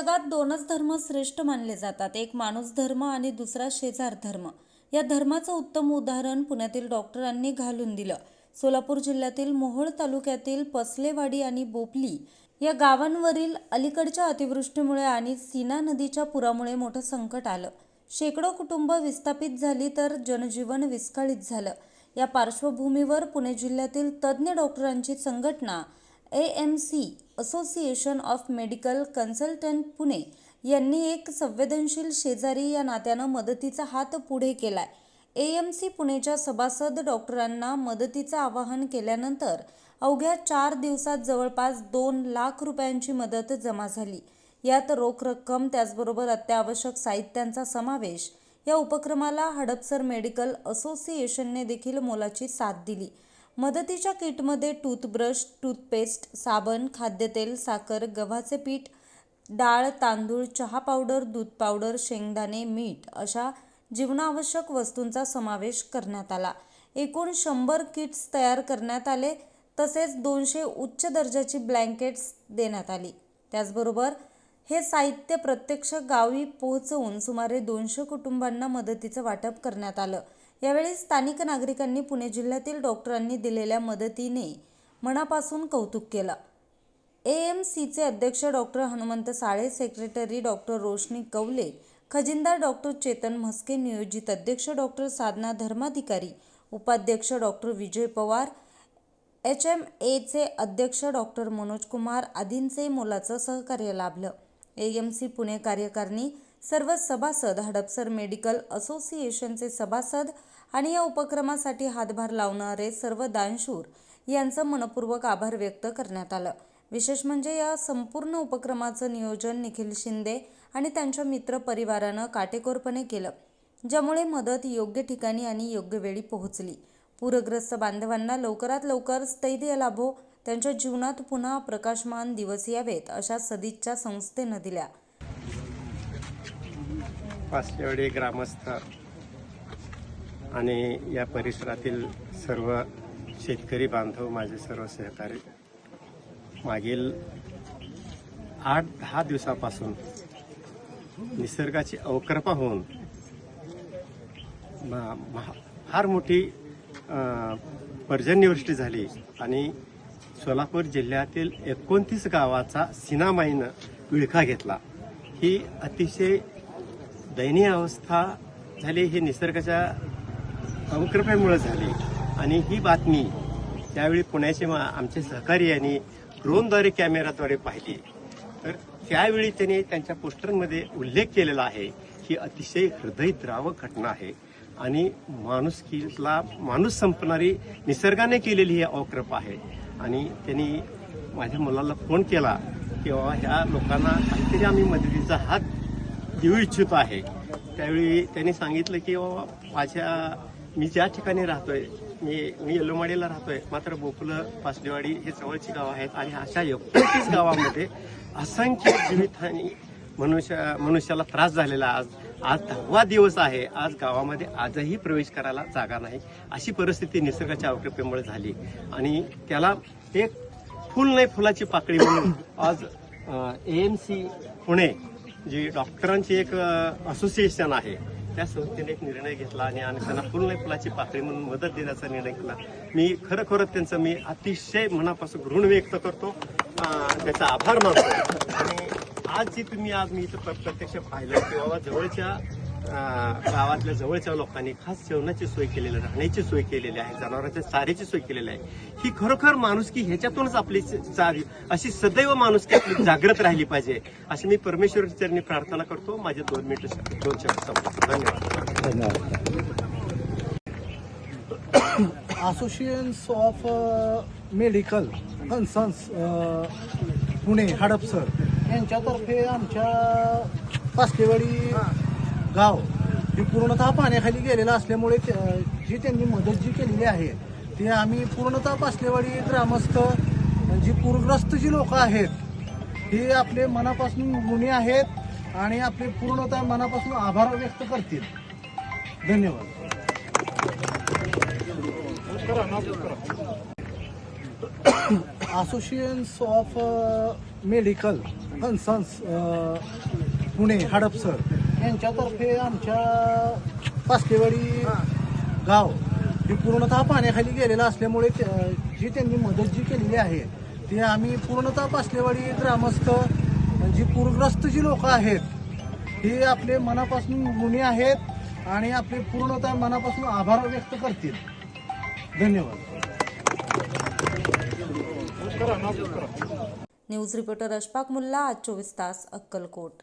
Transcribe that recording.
जगात दोनच धर्म श्रेष्ठ मानले जातात. एक माणूस धर्म आणि दुसरा शेजार धर्म. या धर्माचं उत्तम उदाहरण पुण्यातील डॉक्टरांनी घालून दिलं. सोलापूर जिल्ह्यातील मोहोळ तालुक्यातील पसलेवाडी आणि बोपली या गावांवरील अलीकडच्या अतिवृष्टीमुळे आणि सीना नदीच्या पुरामुळे मोठं संकट आलं. शेकडो कुटुंब विस्थापित झाली तर जनजीवन विस्कळीत झालं. या पार्श्वभूमीवर पुणे जिल्ह्यातील तज्ज्ञ डॉक्टरांची संघटना A M C association of medical consultant Pune यांनी एक संवेदनशील शेजारी या नात्यानं मदतीचा हात पुढे केलाय. ए एम सी पुणेच्या सभासद डॉक्टरांना मदतीचं आवाहन केल्यानंतर अवघ्या चार दिवसात जवळपास दोन लाख रुपयांची मदत जमा झाली. यात रोख रक्कम त्याचबरोबर अत्यावश्यक साहित्यांचा समावेश या उपक्रमाला हडपसर मेडिकल असोसिएशनने देखील मोलाची साथ दिली. मदतीच्या किटमध्ये टूथब्रश टूथपेस्ट साबण खाद्यतेल साखर गव्हाचे पीठ डाळ तांदूळ चहा पावडर दूध पावडर शेंगदाणे मीठ अशा जीवनावश्यक वस्तूंचा समावेश करण्यात आला. एकूण शंभर किट्स तयार करण्यात आले तसेच दोनशे उच्च दर्जाची ब्लँकेट्स देण्यात आली. त्याचबरोबर हे साहित्य प्रत्यक्ष गावी पोहोचवून सुमारे दोनशे कुटुंबांना मदतीचं वाटप करण्यात आलं. यावेळी स्थानिक नागरिकांनी पुणे जिल्ह्यातील डॉक्टरांनी दिलेल्या मदतीने मनापासून कौतुक केलं. ए एम सीचे अध्यक्ष doctor Hanumant Sale secretary doctor Roshni Kawale खजिनदार doctor Chetan Mhaske नियोजित अध्यक्ष डॉक्टर साधना धर्माधिकारी उपाध्यक्ष doctor Vijay Pawar H M एचे अध्यक्ष डॉक्टर मनोज कुमार आदींचे मोलाचं सहकार्य लाभलं. ए एम सी पुणे कार्यकारिणी सर्व सभासद हडपसर मेडिकल असोसिएशनचे सभासद आणि या उपक्रमासाठी हातभार लावणारे सर्व दानशूर यांचं मनपूर्वक आभार व्यक्त करण्यात आलं. विशेष म्हणजे या संपूर्ण उपक्रमाचं नियोजन निखिल शिंदे आणि त्यांच्या मित्र परिवारानं काटेकोरपणे केलं ज्यामुळे मदत योग्य ठिकाणी आणि योग्य वेळी पोहोचली. पूरग्रस्त बांधवांना लवकरात लवकर स्थैर्य लाभो त्यांच्या जीवनात पुन्हा प्रकाशमान दिवस यावेत अशा सदिच्छा संस्थेनं दिल्या. पाचलेवाडी ग्रामस्थ आणि या परिसरातील सर्व शेतकरी बांधव माझे सर्व सहकारी मागील आठ दहा दिवसापासून निसर्गाची अवकृपा होऊन फार मोठी पर्जन्यवृष्टी झाली आणि सोलापूर जिल्ह्यातील एकोणतीस गावाचा सिनामाईनं विळखा घेतला. ही अतिशय दयनीय अवस्था झाली ही निसर्गाच्या अवकृपेमुळे झाली. आणि ही बातमी त्यावेळी पुण्याचे मा- आमचे सहकारी यांनी ड्रोनद्वारे कॅमेराद्वारे पाहिली. तर त्यावेळी त्यांनी त्यांच्या पोस्टरमध्ये उल्लेख केलेला आहे ही अतिशय हृदयद्रावक घटना आहे. आणि माणुसकीला माणूस संपणारी निसर्गाने केलेली ही अवकृप आहे. आणि त्यांनी माझ्या मुलाला फोन केला की बाबा ह्या लोकांना काहीतरी आम्ही मदतीचा हात देऊ इच्छितो आहे. त्यावेळी त्यांनी सांगितलं की बाबा माझ्या मी ज्या ठिकाणी राहतोय मी मी येल्लोमाडीला राहतोय मात्र बोपलं पासदेवाडी हे जवळची गाव आहेत आणि अशा एकोणतीस गावामध्ये असंख्य जीवितहानी मनुष्य मनुष्याला त्रास झालेला आज आज दहावा दिवस आहे. आज गावामध्ये आजही प्रवेश करायला जागा नाही. अशी परिस्थिती निसर्गाच्या अवकृपेमुळे झाली. आणि त्याला एक फुल नाही फुलाची पाकळी म्हणून आज ए एम सी पुणे जी डॉक्टरांची एक असोसिएशन आहे त्या संस्थेने एक निर्णय घेतला आणि आणि त्यांना पूर्ण फुलाची पातळी म्हणून मदत देण्याचा निर्णय केला. मी खरोखर त्यांचं मी अतिशय मनापासून ऋण व्यक्त करतो. त्याचा आभार मानतो. आणि आज जी तुम्ही आज मी इथं प्रत्यक्ष पाहिलं की बाबा जवळच्या गावातल्या जवळच्या लोकांनी खास जेवणाची सोय केलेली आहे, राहण्याची सोय केलेली आहे जनावरांच्या चाऱ्याची सोय केलेली आहे. ही खरोखर माणुसकी ह्याच्यातूनच आपली चारी अशी सदैव माणुसकी आपली जागृत राहिली पाहिजे. अशी मी परमेश्वर चरणी प्रार्थना करतो. माझे दोन मिनिट दोन शब्द धन्यवाद. Associations of medical consultants Pune Hadapsar. यांच्यातर्फे आमच्या पासलेवाडी गाव हे पूर्णतः पाण्याखाली गेलेलं असल्यामुळे जी त्यांनी मदत जी केलेली आहे ती आम्ही पूर्णतः पासलेवाडी ग्रामस्थ जी पूरग्रस्त जी लोक आहेत हे आपले मनापासून गुन्हे आहेत आणि आपले पूर्णतः मनापासून आभार व्यक्त करतील. धन्यवाद. Associations of medical consultants Pune Hadapsar. यांच्यातर्फे आमच्या पासकेवाडी गाव हे पूर्णतः पाण्याखाली गेलेलं असल्यामुळे जी त्यांनी मदत जी केलेली आहे ती आम्ही पूर्णतः पासलेवाडी ग्रामस्थ जी पूरग्रस्त जी लोक आहेत हे आपले मनापासून गुन्हे आहेत आणि आपले पूर्णतः मनापासून आभार व्यक्त करतील. धन्यवाद. न्यूज रिपोर्टर अशफाक मुल्ला आज चोवीस तास अक्कलकोट.